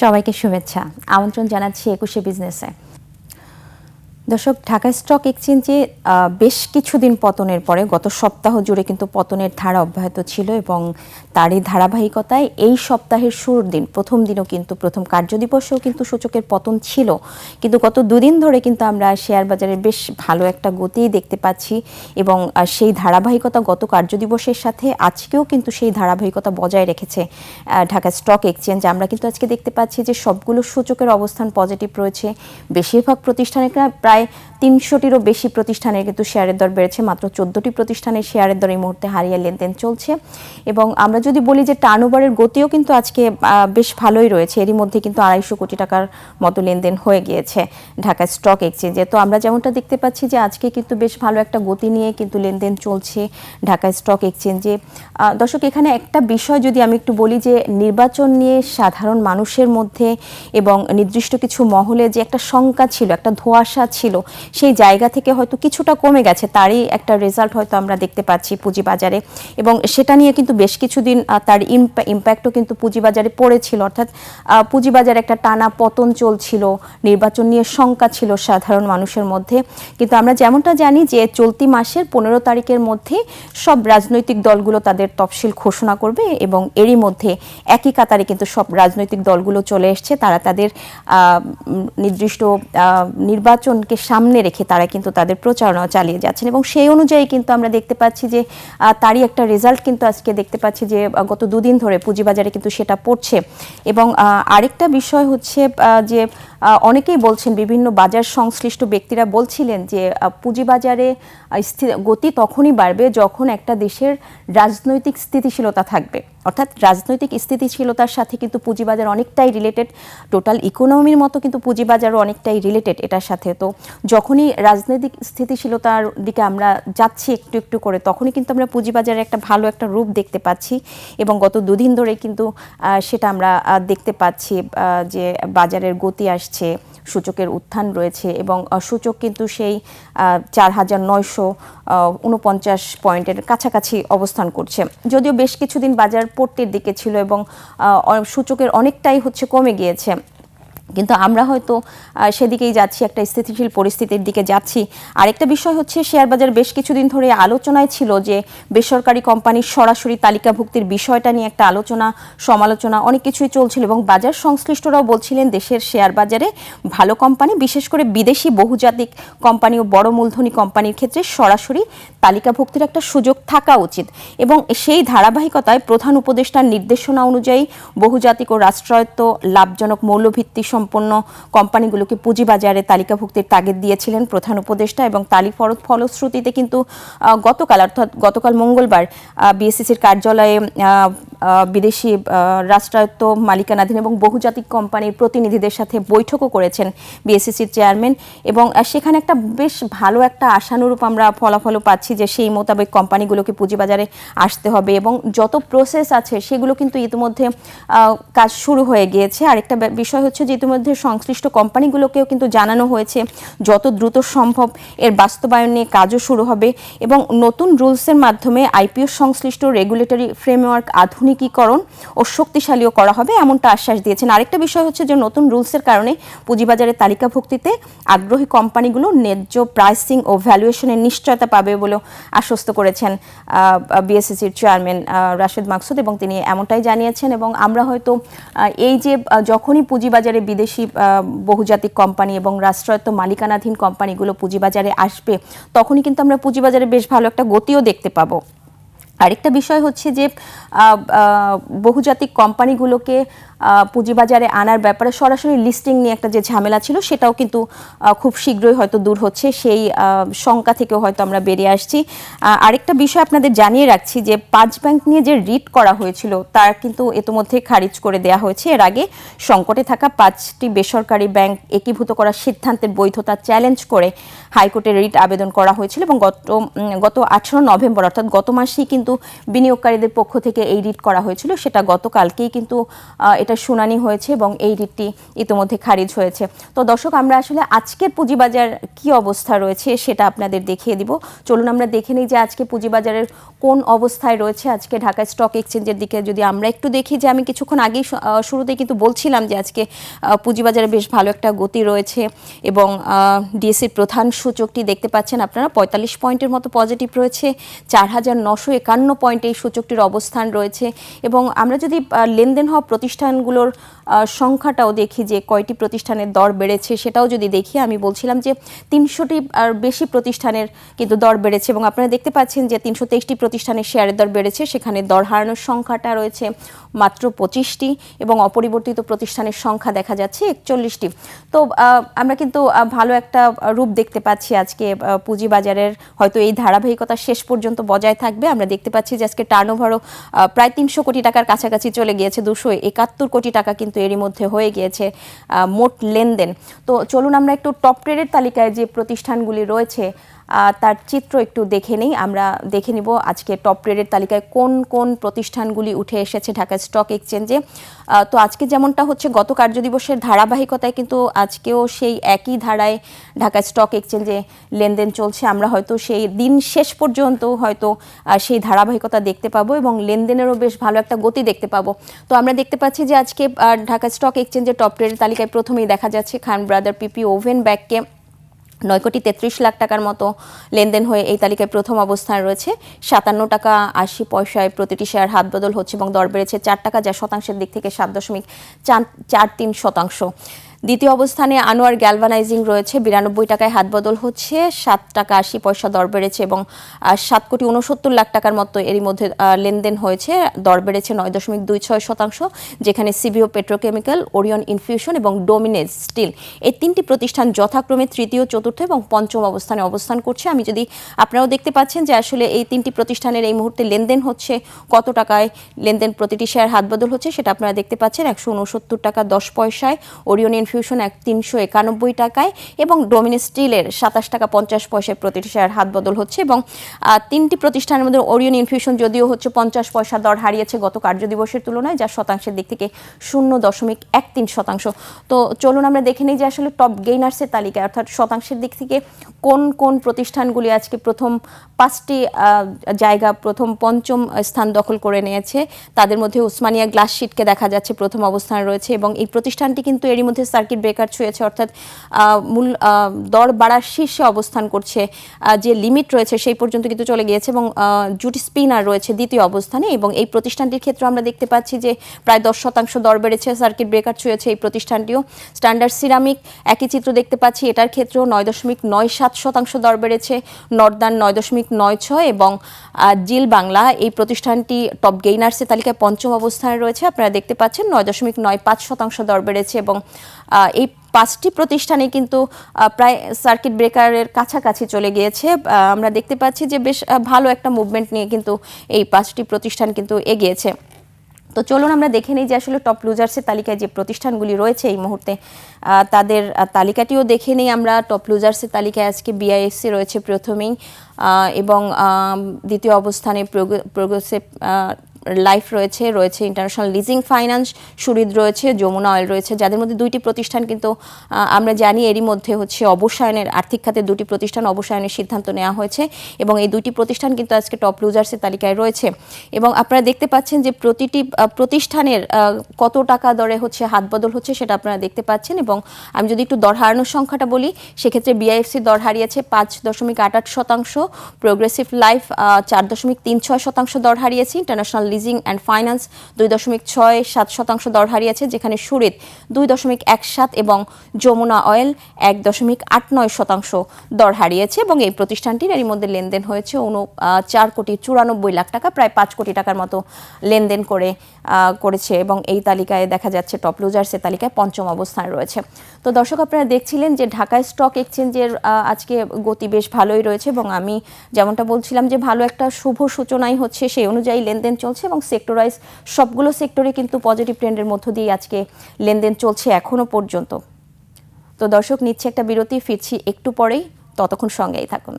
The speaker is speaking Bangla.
সবাইকে শুভেচ্ছা। আমন্ত্রণ জানাচ্ছি একুশে বিজনেসে। দর্শক, ঢাকা স্টক এক্সচেঞ্জে বেশ কিছুদিন পতনের পরে, গত সপ্তাহ জুড়ে কিন্তু পতনের ধারা অব্যাহত ছিল এবং তারই ধারাবাহিকতায় এই সপ্তাহের শুরুর দিন, প্রথম দিনও কিন্তু, প্রথম কার্যদিবসেও কিন্তু সূচকের পতন ছিল। কিন্তু গত দুদিন ধরে কিন্তু আমরা শেয়ার বাজারে বেশ ভালো একটা গতি দেখতে পাচ্ছি এবং সেই ধারাবাহিকতা গত কার্যদিবসের সাথে আজকেও কিন্তু সেই ধারাবাহিকতা বজায় রেখেছে ঢাকা স্টক এক্সচেঞ্জ। আমরা কিন্তু আজকে দেখতে পাচ্ছি যে সবগুলো সূচকের অবস্থান পজিটিভ রয়েছে। বেশিরভাগ প্রতিষ্ঠানের প্রায় তিনশোটিরও বেশি প্রতিষ্ঠানের কিন্তু শেয়ারের দর বেড়েছে। মাত্র চোদ্দটি প্রতিষ্ঠানের শেয়ারের দর এই মুহূর্তে হারিয়ে লেনদেন চলছে। এবং আমরা যদি বলি যে টার্নওভারের গতিও কিন্তু আজকে বেশ ভালোই রয়েছে। এরই মধ্যে কিন্তু আড়াইশো কোটি টাকার মতো লেনদেন হয়ে গিয়েছে ঢাকা স্টক এক্সচেঞ্জে। তো আমরা যেমনটা দেখতে পাচ্ছি যে আজকে কিন্তু বেশ ভালো একটা গতি নিয়ে কিন্তু লেনদেন চলছে ঢাকা স্টক এক্সচেঞ্জে। দর্শক, এখানে একটা বিষয় যদি আমি একটু বলি যে নির্বাচন নিয়ে সাধারণ মানুষের মধ্যে এবং নির্দিষ্ট কিছু মহলে যে একটা শঙ্কা ছিল, একটা ধোঁয়াশা ছিল সেই জায়গা থেকে হয়তো কিছুটা কমে গেছে তারই একটা রেজাল্ট হয়তো আমরা দেখতে পাচ্ছি পুঁজিবাজারে। এবং সেটা নিয়ে কিন্তু বেশ কিছুদিন তার ইম্প্যাক্টও কিন্তু পুঁজিবাজারে পড়েছিল। অর্থাৎ পুঁজিবাজারে একটা টানা পতন চলছিল নির্বাচন নিয়ে শঙ্কা ছিল সাধারণ মানুষের মধ্যে। কিন্তু আমরা যেমনটা জানি যে চলতি মাসের পনেরো তারিখের মধ্যে সব রাজনৈতিক দলগুলো তাদের তফসিল ঘোষণা করবে এবং এরই মধ্যে একই কাতারে কিন্তু সব রাজনৈতিক দলগুলো চলে এসছে। তারা তাদের নির্দিষ্ট আহ, নির্বাচনকে সামনে রেখে তারা কিন্তু তাদের প্রচারণা চালিয়ে যাচ্ছেন এবং সেই অনুযায়ী কিন্তু আমরা দেখতে পাচ্ছি যে তারই একটা রেজাল্ট কিন্তু আজকে দেখতে পাচ্ছি যে গত দুদিন ধরে পুঁজিবাজারে কিন্তু সেটা পড়ছে। এবং আরেকটা বিষয় হচ্ছে যে অনেকেই বলছেন, বিভিন্ন বাজার সংশ্লিষ্ট ব্যক্তিরা বলছিলেন যে পুঁজিবাজারে গতি তখনই বাড়বে যখন একটা দেশের রাজনৈতিক স্থিতিশীলতা থাকবে। অর্থাৎ রাজনৈতিক স্থিতিশীলতার সাথে কিন্তু পুঁজিবাজার অনেকটাই রিলেটেড টোটাল ইকোনমির মতো কিন্তু পুঁজিবাজারও অনেকটাই রিলেটেড এটার সাথে। তো যখনই রাজনৈতিক স্থিতিশীলতার দিকে আমরা যাচ্ছি একটু একটু করে, তখনই কিন্তু আমরা পুঁজিবাজারে একটা ভালো একটা রূপ দেখতে পাচ্ছি এবং গত দুদিন ধরে কিন্তু সেটা আমরা দেখতে পাচ্ছি যে বাজারের গতি আসছে। সূচকের উত্থান রয়েছে এবং সূচক কিন্তু সেই চার হাজার নয়শো উনপঞ্চাশ পয়েন্টের কাছাকাছি অবস্থান করছে। যদিও বেশ কিছুদিন বাজার পড়তির দিকে ছিল এবং সূচকের অনেকটাই হচ্ছে কমে গিয়েছে। কিন্তু আমরা হয়তো সেদিকেই যাচ্ছি, একটা স্থিতিশীল পরিস্থিতির দিকে যাচ্ছি। আরেকটা বিষয় হচ্ছে শেয়ার বাজার বেশ কিছুদিন ধরে আলোচনায় ছিল যে বেসরকারি কোম্পানির সরাসরি তালিকাভুক্তির বিষয়টা নিয়ে একটা আলোচনা, সমালোচনা, অনেক কিছুই চলছিল এবং বাজার সংশ্লিষ্টরাও বলছিলেন দেশের শেয়ার বাজারে ভালো কোম্পানি, বিশেষ করে বিদেশি বহুজাতিক কোম্পানি ও বড় মূলধনী কোম্পানির ক্ষেত্রে সরাসরি তালিকাভুক্তির একটা সুযোগ থাকা উচিত। এবং সেই ধারাবাহিকতায় প্রধান উপদেষ্টার নির্দেশনা অনুযায়ী বহুজাতিক ও রাষ্ট্রায়ত্ত লাভজনক মৌলভিত্তি সম্পন্ন কোম্পানিগুলোকে পুঁজিবাজারে তালিকাভুক্তির তাগিদ দিয়েছিলেন প্রধান উপদেষ্টা এবং তালি ফর- ফলশ্রুতিতে কিন্তু গতকাল অর্থাৎ গতকাল মঙ্গলবার বিএসসিসির কার্যালয়ে বিদেশি রাষ্ট্রায়ত্ত মালিকানাধীন এবং বহুজাতিক কোম্পানির প্রতিনিধিদের সাথে বৈঠকও করেছেন বিএসসিসির চেয়ারম্যান এবং সেখানে একটা বেশ ভালো একটা আশানুরূপ আমরা ফলাফলও পাচ্ছি যে সেই মোতাবেক কোম্পানিগুলোকে পুঁজিবাজারে আসতে হবে এবং যত প্রসেস আছে সেগুলো কিন্তু ইতিমধ্যে কাজ শুরু হয়ে গিয়েছে। আরেকটা বিষয় হচ্ছে যে ইতিমধ্যে সংশ্লিষ্ট কোম্পানিগুলোকেও কিন্তু জানানো হয়েছে যত দ্রুত সম্ভব এর বাস্তবায়ন নিয়ে কাজও শুরু হবে এবং নতুন রুলসের মাধ্যমে আইপিও সংশ্লিষ্ট রেগুলেটরি ফ্রেমওয়ার্ক আধুনিকীকরণ ও শক্তিশালীও করা হবে এমনটা আশ্বাস দিয়েছেন। আরেকটা বিষয় হচ্ছে যে নতুন রুলসের কারণে পুঁজিবাজারের তালিকাভুক্তিতে আগ্রহী কোম্পানিগুলো ন্যায্য প্রাইসিং ও ভ্যালুয়েশনের নিশ্চয়তা পাবে বলেও আশ্বস্ত করেছেন বিএসসিসির চেয়ারম্যান রাশেদ মাকসুদ এবং তিনি এমনটাই জানিয়েছেন এবং আমরা হয়তো এই যে যখনই পুঁজিবাজারে বিদেশি বহুজাতিক কোম্পানি এবং রাষ্ট্রায়ত্ত মালিকানাধীন কোম্পানিগুলো পুঁজিবাজারে আসবে, তখনই কিন্তু আমরা পুঁজিবাজারে বেশ ভালো একটা গতিও দেখতে পাবো। আরেকটা বিষয় হচ্ছে যে বহুজাতিক কোম্পানিগুলোকে পুঁজিবাজারে আনার ব্যাপারে সরাসরি লিস্টিং নিয়ে একটা যে ঝামেলা ছিল, সেটাও কিন্তু খুব শীঘ্রই হয়তো দূর হচ্ছে। সেই শঙ্কা থেকেও হয়তো আমরা বেরিয়ে আসছি। আরেকটা বিষয় আপনাদের জানিয়ে রাখছি যে, পাঁচ ব্যাংক নিয়ে যে রিট করা হয়েছিল তার কিন্তু ইতিমধ্যে খারিজ করে দেয়া হয়েছে। এর আগে সংকটে থাকা পাঁচটি বেসরকারি ব্যাংক একীভূত করার সিদ্ধান্তের বৈধতা চ্যালেঞ্জ করে হাইকোর্টে রিট আবেদন করা হয়েছিল এবং গত গত আঠারো নভেম্বর, অর্থাৎ গত মাসেই কিন্তু বিনিয়োগকারীদের পক্ষ থেকে এই রিট করা হয়েছিল। সেটা গতকালকেই কিন্তু এটা শুনানি হয়েছে এবং এই রিটটি ইতিমধ্যে খারিজ হয়েছে। তো দর্শক, আমরা আসলে আজকের পুঁজিবাজার কি অবস্থা রয়েছে সেটা আপনাদের দেখিয়ে দিব। চলুন আমরা দেখে নিই যে আজকে পুঁজিবাজারের কোন অবস্থায় রয়েছে। আজকে ঢাকা স্টক এক্সচেঞ্জের দিকে যদি আমরা একটু দেখি যে আমি কিছুক্ষণ আগেই শুরুতে কিন্তু বলছিলাম যে আজকে পুঁজিবাজারে বেশ ভালো একটা গতি রয়েছে এবং ডিএসসির প্রধান সূচকটি দেখতে পাচ্ছেন আপনারা, পঁয়তাল্লিশ পয়েন্টের মতো পজিটিভ রয়েছে, চার হাজার নশো একান্ন পয়েন্টে এই সূচকটির অবস্থান রয়েছে এবং আমরা যদি লেনদেন হওয়া প্রতিষ্ঠানগুলোর সংখ্যাটাও দেখি যে কয়টি প্রতিষ্ঠানের দর বেড়েছে সেটাও যদি দেখি, আমি বলছিলাম যে তিনশোটি আর বেশি প্রতিষ্ঠানের কিন্তু দর বেড়েছে এবং আপনারা দেখতে পাচ্ছেন যে তিনশো তেইশটি প্রতিষ্ঠানের শেয়ারের দর বেড়েছে, সেখানে দর হারানোর সংখ্যাটা রয়েছে মাত্র পঁচিশটি এবং অপরিবর্তিত প্রতিষ্ঠানের সংখ্যা দেখা যাচ্ছে একচল্লিশটি। তো আমরা কিন্তু ভালো একটা রূপ দেখতে পাচ্ছি আজকে পুঁজিবাজারের হয়তো এই ধারাবাহিকতা শেষ পর্যন্ত বজায় থাকবে। আমরা দেখতে পাচ্ছি যে আজকে টার্নওভারও প্রায় তিনশো কোটি টাকার কাছাকাছি চলে গিয়েছে, দুশো একাত্তর কোটি টাকা কিন্তু এরই মধ্যে হয়ে গিয়েছে মোট লেনদেন। তো চলুন আমরা একটু টপ ট্রেডের তালিকায় যে প্রতিষ্ঠানগুলি রয়েছে তার চিত্র একটু দেখে নেই। আমরা দেখে নিব আজকে টপ ট্রেডের তালিকায় কোন কোন প্রতিষ্ঠানগুলি উঠে এসেছে ঢাকা স্টক এক্সচেঞ্জে তো আজকে যেমনটা হচ্ছে, গত কার্যদিবসের ধারাবাহিকতায় কিন্তু আজকেও সেই একই ধারায় ঢাকা স্টক এক্সচেঞ্জে লেনদেন চলছে। আমরা হয়তো সেই দিন শেষ পর্যন্ত হয়তো সেই ধারাবাহিকতা দেখতে পাবো এবং লেনদেনেরও বেশ ভালো একটা গতি দেখতে পাবো। তো আমরা দেখতে পাচ্ছি যে আজকে ঢাকা স্টক এক্সচেঞ্জের টপ ট্রেডের তালিকায় প্রথমেই দেখা যাচ্ছে খান ব্রাদার পিপি ওভেন ব্যাগকে নয় কোটি তেত্রিশ লাখ টাকার মতো লেনদেন হয়ে এই তালিকায় প্রথম অবস্থান রয়েছে। সাতান্ন টাকা আশি পয়সায় প্রতিটি শেয়ার হাত বদল হচ্ছে এবং দর বেড়েছে চার টাকা যা শতাংশের দিক থেকে সাত দশমিক চার তিন শতাংশ। দ্বিতীয় অবস্থানে আনোয়ার গ্যালভানাইজিং রয়েছে, বিরানব্বই টাকায় হাত বদল হচ্ছে, সাত টাকা আশি পয়সা দর বেড়েছে এবং সাত কোটি উনসত্তর লাখ টাকার মতো এরই মধ্যে লেনদেন হয়েছে, দর বেড়েছে নয় দশমিক দুই ছয় শতাংশ, যেখানে সিবিও পেট্রোকেমিক্যাল ওরিয়ন ইনফিউশন এবং ডোমিনেজ স্টিল এই তিনটি প্রতিষ্ঠান যথাক্রমে তৃতীয়, চতুর্থ এবং পঞ্চম অবস্থানে অবস্থান করছে। আমি যদি আপনারাও দেখতে পাচ্ছেন যে আসলে এই তিনটি প্রতিষ্ঠানের এই মুহূর্তে লেনদেন হচ্ছে, কত টাকায় লেনদেন প্রতিটি শেয়ার হাত বদল হচ্ছে, সেটা আপনারা দেখতে পাচ্ছেন, একশো উনসত্তর টাকা দশ পয়সায় ওরিয়ন ইনফিউশন এক তিনশো একানব্বই টাকায় এবং ডোমিনেজ স্টিলের সাতাশ টাকা পঞ্চাশ পয়সায় প্রতিটি শেয়ার হাত বদল হচ্ছে এবং তিনটি প্রতিষ্ঠানের মধ্যে ওরিয়ন ইনফিউশন যদিও হচ্ছে পঞ্চাশ পয়সা দর হারিয়েছে গত কার্যদিবসের তুলনায় যা শতাংশের দিক থেকে শূন্য দশমিক এক তিন শতাংশ। তো চলুন আমরা দেখে নিই যে আসলে টপ গেইনার্সের তালিকায়, অর্থাৎ শতাংশের দিক থেকে কোন কোন প্রতিষ্ঠানগুলি আজকে প্রথম পাঁচটি জায়গা, প্রথম পঞ্চম স্থান দখল করে নিয়েছে। তাদের মধ্যে উসমানিয়া গ্লাস শিটকে দেখা যাচ্ছে প্রথম অবস্থানে রয়েছে এবং এই প্রতিষ্ঠানটি কিন্তু এরই মধ্যে সার্কিট ব্রেকার ছুঁয়েছে, অর্থাৎ মূল দর বাড়ার শীর্ষে অবস্থান করছে যে লিমিট রয়েছে সেই পর্যন্ত কিন্তু চলে গিয়েছে এবং জুটি স্পিনার রয়েছে দ্বিতীয় অবস্থানে এবং এই প্রতিষ্ঠানটির ক্ষেত্রে আমরা দেখতে পাচ্ছি যে প্রায় দশ শতাংশ দর বেড়েছে, সার্কিট ব্রেকার ছুঁয়েছে এই প্রতিষ্ঠানটিও। স্ট্যান্ডার্ড সিরামিক, একই চিত্র দেখতে পাচ্ছি, এটার ক্ষেত্রেও নয় দশমিক নয় সাত শতাংশ দর বেড়েছে, নর্দান নয় দশমিক নয় ছয় এবং জিল বাংলা এই প্রতিষ্ঠানটি টপ গেইনার্সের তালিকায় পঞ্চম অবস্থানে রয়েছে, আপনারা দেখতে পাচ্ছেন নয় দশমিক নয় পাঁচ শতাংশ দর বেড়েছে এবং এই পাঁচটি প্রতিষ্ঠানে কিন্তু প্রায় সার্কিট ব্রেকারের কাছাকাছি চলে গিয়েছে। আমরা দেখতে পাচ্ছি যে বেশ ভালো একটা মুভমেন্ট নিয়ে কিন্তু এই পাঁচটি প্রতিষ্ঠান কিন্তু এগিয়েছে। তো চলুন আমরা দেখে নিই যে আসলে টপ লুজার্সের তালিকায় যে প্রতিষ্ঠানগুলি রয়েছে এই মুহূর্তে তাদের তালিকাটিও দেখে নিই আমরা। টপ লুজার্সের তালিকায় আজকে বিআইএসসি রয়েছে প্রথমেই এবং দ্বিতীয় অবস্থানে প্রোগ্রেসিভ লাইফ রয়েছে রয়েছে ইন্টারন্যাশনাল লিজিং ফাইন্যান্স সুরিদ রয়েছে, যমুনা অয়েল রয়েছে, যাদের মধ্যে দুইটি প্রতিষ্ঠান কিন্তু আমরা জানি এরই মধ্যে হচ্ছে অবসায়নের, আর্থিক খাতে দুটি প্রতিষ্ঠান অবসায়নের সিদ্ধান্ত নেওয়া হয়েছে এবং এই দুটি প্রতিষ্ঠান কিন্তু আজকে টপ লুজার্সের তালিকায় রয়েছে। এবং আপনারা দেখতে পাচ্ছেন যে প্রতিটি প্রতিষ্ঠানের কত টাকা দরে হচ্ছে হাত বদল হচ্ছে সেটা আপনারা দেখতে পাচ্ছেন এবং আমি যদি একটু দর হারানোর সংখ্যাটা বলি, সেক্ষেত্রে বিআইএফসি দর হারিয়েছে পাঁচ দশমিক আট আট শতাংশ প্রোগ্রেসিভ লাইফ চার দশমিক তিন ছয় শতাংশ দর হারিয়েছে ইন্টারন্যাশনাল লিজিং অ্যান্ড ফাইন্যান্স দুই দশমিক ছয় সাত শতাংশ দর হারিয়েছে, যেখানে সুরিত দুই দশমিক এক সাত এবং যমুনা অয়েল এক দশমিক আট নয় শতাংশ দর হারিয়েছে এবং এই প্রতিষ্ঠানটির এরই মধ্যে লেনদেন হয়েছে উন চার কোটি চুরানব্বই লাখ টাকা, প্রায় পাঁচ কোটি টাকার মতো লেনদেন করে করেছে এবং এই তালিকায় দেখা যাচ্ছে টপ লুজার্সের তালিকায় পঞ্চম অবস্থানে রয়েছে। তো দর্শক, আপনারা দেখছিলেন যে ঢাকায় স্টক এক্সচেঞ্জের আজকে গতি বেশ ভালোই রয়েছে এবং আমি যেমনটা বলছিলাম যে ভালো একটা শুভ সূচনাই হচ্ছে সেই অনুযায়ী লেনদেন চলছে। এবং সেক্টরাইজ সবগুলো সেক্টরে কিন্তু পজিটিভ ট্রেন্ডের মধ্য দিয়ে আজকে লেনদেন চলছে এখনও পর্যন্ত। তো দর্শক, নিচ্ছে একটা বিরতি, ফিরছি একটু পরেই। ততক্ষণ সঙ্গেই থাকুন।